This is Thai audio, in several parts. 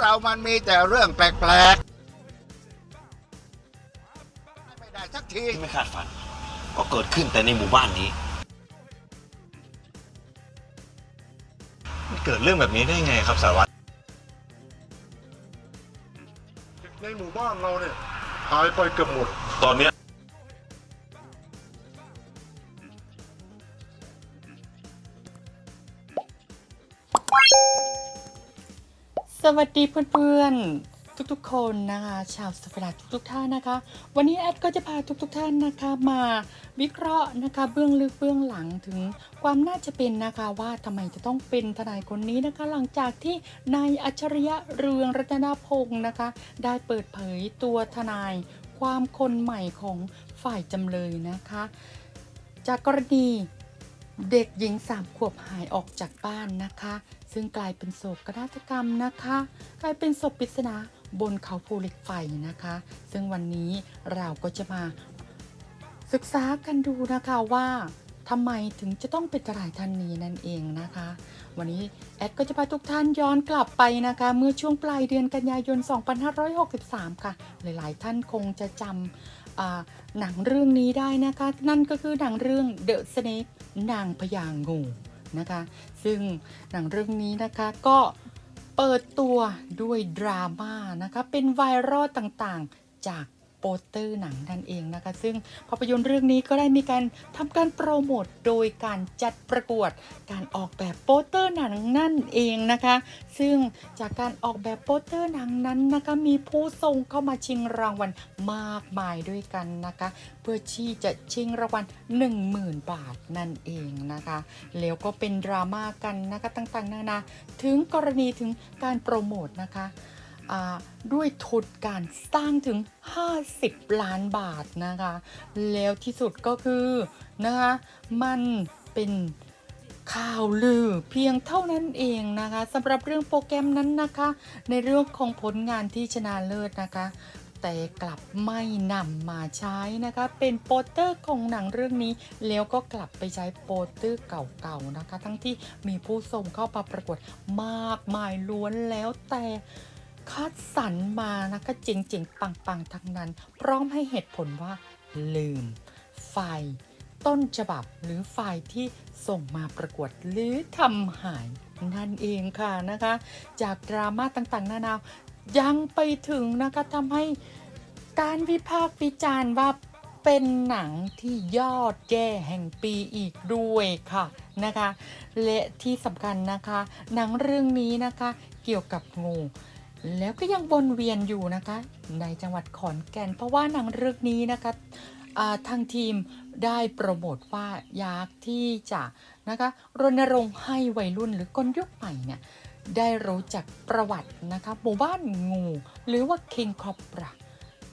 เรามันมีแต่เรื่องแปลกๆ ไม่ได้สักทีที่ไม่คาดฝัน ก็เกิดขึ้นแต่ในหมู่บ้านนี้ มันเกิดเรื่องแบบนี้ได้ไงครับสารวัตรในหมู่บ้านเราเนี่ยหายไปเกือบหมด ตอนเนี้ย สวัสดีเพื่อนๆทุกๆคนนะคะชาวสฟราทุกๆท่านนะคะ วันนี้แอดก็จะพาทุกๆท่านนะคะมาวิเคราะห์นะคะเบื้องลึกเบื้องหลังถึงความน่าจะเป็นนะคะว่าทำไมจะต้องเป็นทนายคนนี้นะคะ หลังจากที่นายอัจฉริยะเรืองรัตนพงศ์นะคะ ได้เปิดเผยตัวทนายความคนใหม่ของฝ่ายจำเลยนะคะ จากกรณี เด็กหญิงสามขวบหายออกจากบ้านนะคะ ซึ่งกลายเป็นโศกนาฏกรรมนะคะ กลายเป็นศพปริศนาบนเขาภูเหล็กไฟนะคะ ซึ่งวันนี้เราก็จะมาศึกษากันดูนะคะว่าทำไมถึงจะต้องเป็นทนายท่านนี้นั่นเองนะคะ วันนี้แอดก็จะพาทุกท่านย้อนกลับไปนะคะ เมื่อช่วงปลายเดือนกันยายน 2563 ค่ะ หลายๆ ท่านคงจะจำ หนังเรื่องนี้ได้นะคะ นั่นก็คือหนังเรื่อง The Snake นางพญางูนะคะ ซึ่งหนังเรื่องนี้นะคะก็เปิดตัวด้วยดราม่านะคะ เป็นไวรัลต่างๆจาก โปสเตอร์หนังนั่นเองนะคะ ซึ่งภาพยนตร์เรื่องนี้ก็ได้มีการทำการโปรโมทโดยการจัดประกวดการออกแบบโปสเตอร์หนังนั่นเองนะคะ ซึ่งจากการออกแบบโปสเตอร์หนังนั้นนะคะมีผู้ทรงเข้ามาชิงรางวัลมากมายด้วยกันนะคะ เพื่อที่จะชิงรางวัล10,000 บาทนั่นเองนะคะ แล้วก็เป็นดราม่ากันนะคะต่างๆนานาถึงกรณีถึงการโปรโมทนะคะ ด้วยทุนการสร้างถึง 50 ล้านบาทนะคะ แล้วที่สุดก็คือนะคะมันเป็นข่าวลือเพียงเท่านั้นเองนะคะสำหรับเรื่องโปรแกรมนั้นนะคะ ในเรื่องของผลงานที่ชนะเลิศนะคะ แต่กลับไม่นำมาใช้นะคะ เป็นโปสเตอร์ของหนังเรื่องนี้ แล้วก็กลับไปใช้โปสเตอร์เก่าๆนะคะ ทั้งที่มีผู้ส่งเข้ามาประกวดมากมายล้วนแล้วแต่ คัดสรรมานะคะเจ๋งๆ ปัง ๆ ทั้งนั้น พร้อมให้เหตุผลว่าลืม ไฟล์ต้นฉบับหรือไฟล์ที่ส่งมาประกวดหรือทำหายนั่นเองค่ะนะคะ จากดราม่าต่างๆ นานายังไปถึงนะคะทำให้การวิพากษ์วิจารณ์ว่าเป็นหนังที่ยอดแย่แห่งปีอีกด้วยค่ะนะคะ และที่สำคัญนะคะ หนังเรื่องนี้นะคะเกี่ยวกับงู แล้วก็ยังวนเวียนอยู่นะคะ ในจังหวัดขอนแก่น เพราะว่าหนังเรื่องนี้นะคะทางทีมได้โปรโมทว่าอยากที่จะนะคะรณรงค์ให้วัยรุ่นหรือคนยุคใหม่เนี่ยได้รู้จักประวัตินะคะหมู่บ้านงู หรือว่าคิงคอปรา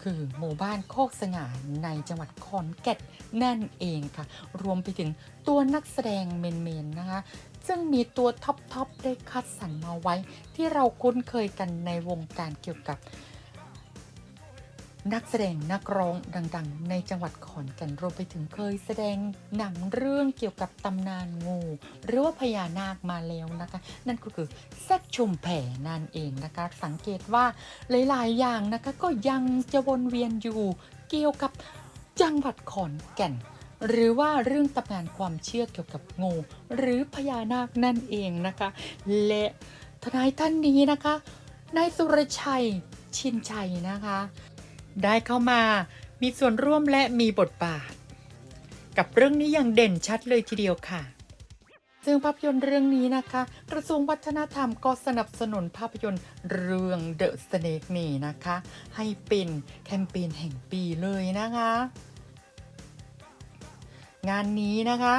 คือหมู่บ้านโคกสง่าในจังหวัดขอนแก่นนั่นเองค่ะ รวมไปถึงตัวนักแสดงเมนๆนะคะ ซึ่งมีตัวท็อปๆได้คัดสรรมาไว้ ที่เราคุ้นเคยกันในวงการเกี่ยวกับ นักแสดงนักร้องดังๆ ในจังหวัดขอนแก่นรวมไปถึงเคยแสดงหนังเรื่องเกี่ยวกับตำนานงู หรือว่าพญานาคมาแล้วนะคะ นั่นก็คือแซกชุมแผ่นั่นเองนะคะ สังเกตว่าหลายๆ อย่างนะคะก็ยังจะวนเวียนอยู่เกี่ยวกับจังหวัดขอนแก่น หรือว่าเรื่องตำนานความเชื่อเกี่ยวกับงู หรือพญานาคนั่นเองนะคะ และทนายท่านนี้นะคะนายสุรชัยชินชัยนะคะ ได้เข้ามามีส่วนร่วมและมีบทบาท กับเรื่องนี้อย่างเด่นชัดเลยทีเดียวค่ะ ซึ่งภาพยนตร์เรื่องนี้นะคะ กระทรวงวัฒนธรรมก็สนับสนุนภาพยนตร์เรื่อง The Snake นี่นะคะ ให้เป็นแคมเปญแห่งปีเลยนะคะ งานนี้นะคะ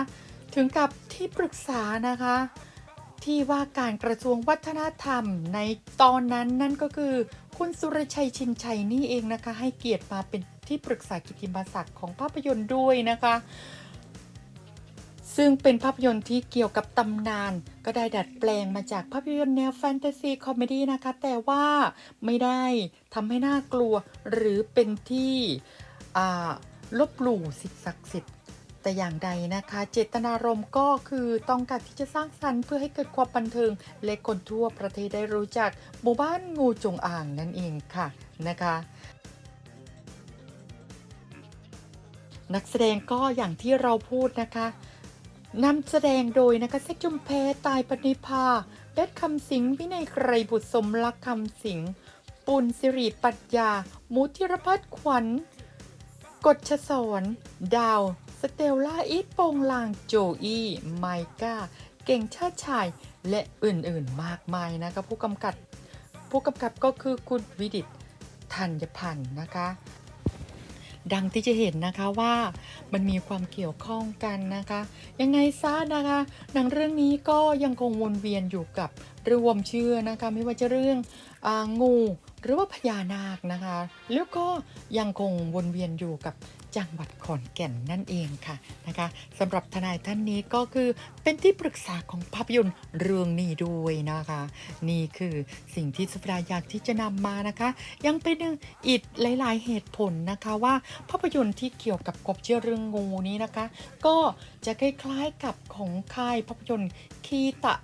ถึงกับที่ปรึกษานะคะ ที่ว่าการกระทรวงวัฒนธรรมในตอนนั้นนั่นก็คือ คุณสุรชัยชินชัยนี่เองนะคะ ให้เกียรติมาเป็นที่ปรึกษากิติมศักดิ์ของภาพยนตร์ด้วยนะคะ ซึ่งเป็นภาพยนตร์ที่เกี่ยวกับตำนาน ก็ได้ดัดแปลงมาจากภาพยนตร์แนวแฟนตาซีคอมเมดี้นะคะ แต่ว่าไม่ได้ทำให้น่ากลัวหรือเป็นที่ลบหลู่สิ่งศักดิ์สิทธิ์ แต่อย่างใดนะคะ เจตนารมณ์ก็คือต้องการที่จะสร้างสรรค์เพื่อให้เกิดความบันเทิง และคนทั่วประเทศได้รู้จักหมู่บ้านงูจงอ่างนั่นเองค่ะนะคะนักแสดงก็อย่างที่เราพูดนะคะนำแสดงโดยนะคะเซ็กจุมเพตายปณิพาเบสคำสิงวินัยไกรบุตรสมรักคำสิงปุณสิริปัญญา มุทิรพัฒน์ขวัญ กฎชสอนดาว สเตลล่าอีทโปงลางโจอี้ไมก้าเก่งชาติชายและอื่นๆมากมายนะคะผู้กำกับผู้กำกับก็คือคุณวิดิตธัญพันธ์นะคะ ดังที่จะเห็นนะคะว่ามันมีความเกี่ยวข้องกันนะคะ ยังไงซะนะคะหนังเรื่องนี้ก็ยังคงวนเวียนอยู่กับรวมเชื่อนะคะ ไม่ว่าจะเรื่ององูหรือว่าพญานาคนะคะ แล้วก็ยังคงวนเวียนอยู่กับ จังหวัดขอนแก่นนั่นเองค่ะนะคะสำหรับทนายท่านนี้ก็คือเป็นที่ปรึกษาของภาพยนตร์เรื่องนี้ด้วยนะคะ นี่คือสิ่งที่สุดาอยากที่จะนำมานะคะ ยังเป็นอีกหลาย ๆ เหตุผลนะคะว่าภาพยนตร์ที่เกี่ยวกับกบเชื่อเรื่องงูนี้นะคะ ก็จะคล้ายๆกับของค่ายภาพยนตร์คีตะ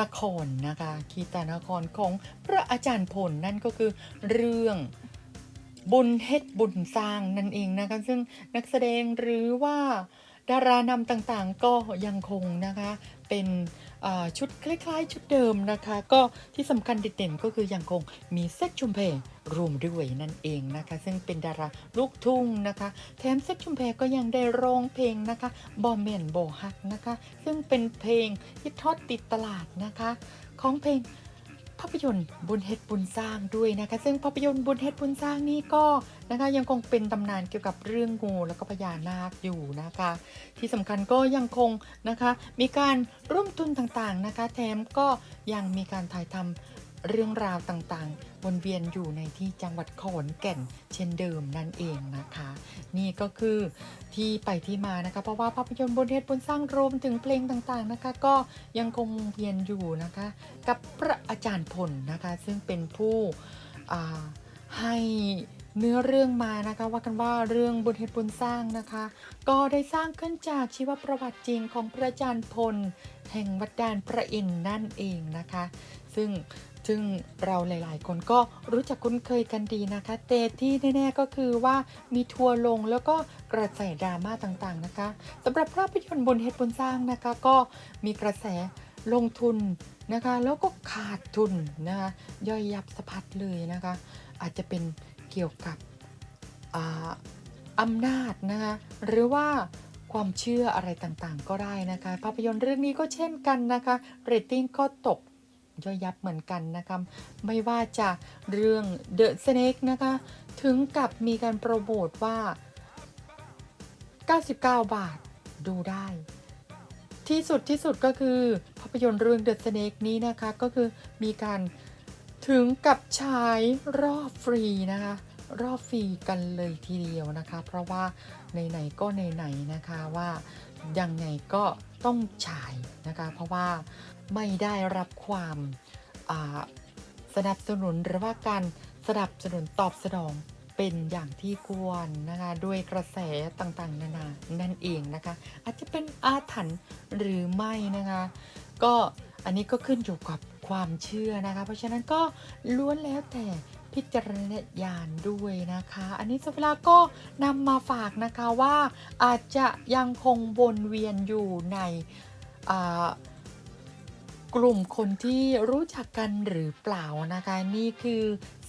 นครนะคะคีตะนครของพระอาจารย์พลนั่นก็คือเรื่อง บุญเฮ็ดบุญสร้างนั่นเองนะคะซึ่งนักแสดงหรือว่าดารานำต่างๆก็ยังคงนะคะเป็นชุดคล้ายๆ ชุดเดิมนะคะ ก็ที่สำคัญเด่นๆก็คือยังคงมีเซ็กชุมเพรวมด้วยนั่นเองนะคะ ซึ่งเป็นดาราลูกทุ่งนะคะ แถมเซ็กชุมเพก็ยังได้ร้องเพลงนะคะบอมเมนโบฮักนะคะ ซึ่งเป็นเพลงที่ทอดติดตลาดนะคะ ของเพลง ภาพยนตร์บุญเฮ็ดบุญสร้างด้วยนะคะ ซึ่งภาพยนตร์บุญเฮ็ดบุญสร้างนี่ก็นะคะยังคงเป็นตำนานเกี่ยวกับเรื่องงูแล้วก็พญานาคอยู่นะคะ ที่สำคัญก็ยังคงนะคะ มีการร่วมทุนต่างๆนะคะ แถมก็ยังมีการถ่ายทำ เรื่องราวต่างๆ วนเวียนอยู่ในที่จังหวัดขอนแก่นเช่นเดิมนั่นเองนะคะ นี่ก็คือที่ไปที่มานะคะ เพราะว่าภาพยนตร์บนเทศบนสร้างรวมถึงเพลงต่างๆนะคะ ก็ยังคงเวียนอยู่นะคะ กับพระอาจารย์พลนะคะ ซึ่งเป็นผู้ให้เนื้อเรื่องมานะคะว่ากันว่าเรื่องบุญเหตุบุญสร้างนะคะ ก็ได้สร้างขึ้นจากชีวประวัติจริงของพระอาจารย์พล แห่งวัดดานพระอินนั่นเองนะคะ ซึ่ง ซึ่งเราหลาย ๆ คนก็รู้จักคุ้นเคยกันดีนะคะแต่ที่แน่ ๆ ก็คือว่ามีทัวร์ลงแล้วก็กระแสดราม่าต่าง ๆ นะคะสำหรับภาพยนตร์บนเฮดบนสร้างนะคะ ก็มีกระแสลงทุนนะคะ แล้วก็ขาดทุนนะคะ ย่อยยับสะพัดเลยนะคะ อาจจะเป็นเกี่ยวกับอ่าอำนาจนะคะหรือว่าความเชื่ออะไรต่างๆ ก็ได้นะคะ ภาพยนตร์เรื่องนี้ก็เช่นกันนะคะเรตติ้งก็ตก ย่อยยับเหมือนกันนะคะไม่ว่าจะเรื่อง The Snake นะคะ ถึงกับมีการโปรโมทว่า 99 บาทดูได้ ที่สุดที่สุดก็คือภาพยนตร์เรื่อง The Snake นี้นะคะ ก็คือมีการถึงกับฉายรอบฟรีนะคะ รอบฟรีกันเลยทีเดียวนะคะ เพราะว่าไหนๆก็ไหนๆนะคะว่ายังไงก็ ต้องฉายนะคะ เพราะว่าไม่ได้รับความสนับสนุนหรือว่าการสนับสนุนตอบสนองเป็นอย่างที่ควรนะคะด้วยกระแสต่างๆ นานานั่นเองนะคะ อาจจะเป็นอาถรรพ์หรือไม่นะคะ ก็อันนี้ก็ขึ้นอยู่กับความเชื่อนะคะ เพราะฉะนั้นก็ล้วนแล้วแต่ พิจารณญาณด้วยนะคะ อันนี้สเวลาก็นำมาฝากนะคะว่าอาจจะยังคงวนเวียนอยู่ในกลุ่มคนที่รู้จักกันหรือเปล่านะคะ นี่คือ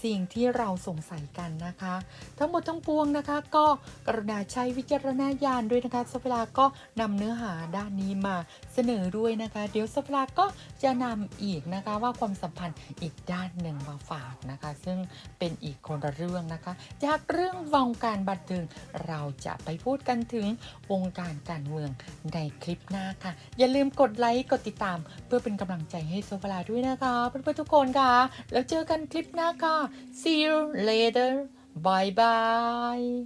สิ่งที่เราสงสัยกันนะคะ ทั้งหมดทั้งปวงนะคะ ก็กรุณาใช้วิจารณญาณด้วยนะคะสเวลาก็นำเนื้อหาด้านนี้มาเสนอด้วยนะคะ เดี๋ยวสเวลาก็จะนำอีกนะคะว่าความสัมพันธ์อีกด้านหนึ่งมาฝากนะคะ ซึ่งเป็นอีกคนละเรื่องนะคะ จากเรื่องวงการบันเทิงเราจะไปพูดกันถึงวงการการเมืองในคลิปหน้าค่ะ อย่าลืมกดไลค์กดติดตาม เพื่อเป็นกำลังใจให้โซฟาลาด้วยนะคะเพื่อนๆทุกคนค่ะ แล้วเจอกันคลิปหน้าค่ะ see you later bye bye.